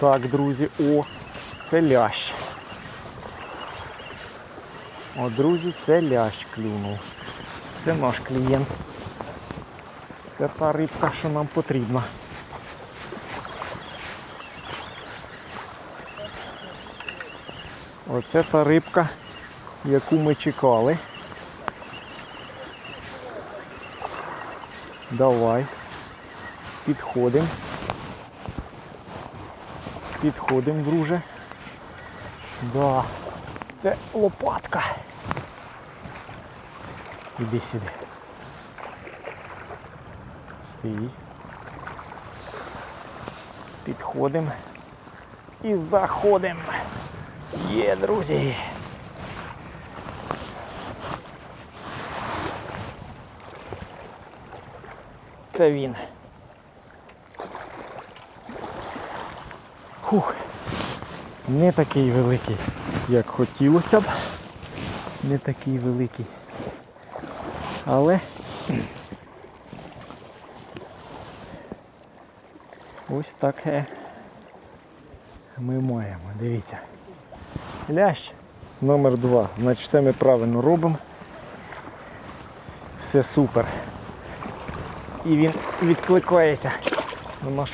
Так, друзі, о, це лящ. О, друзі, це лящ клюнув. Це наш клієнт. Це та рибка, що нам потрібна. Оце та рибка, яку ми чекали. Давай. Підходимо. Підходимо, друже. Да. Це лопатка. Іди сюди. Стій. Підходимо. І заходимо. Є, друзі. Це він. Фух. Не такий великий, як хотілося б. Не такий великий. Але ось таке ми маємо. Дивіться. Лящ номер два. Значить все ми правильно робимо. Все супер. І він відкликається на нашу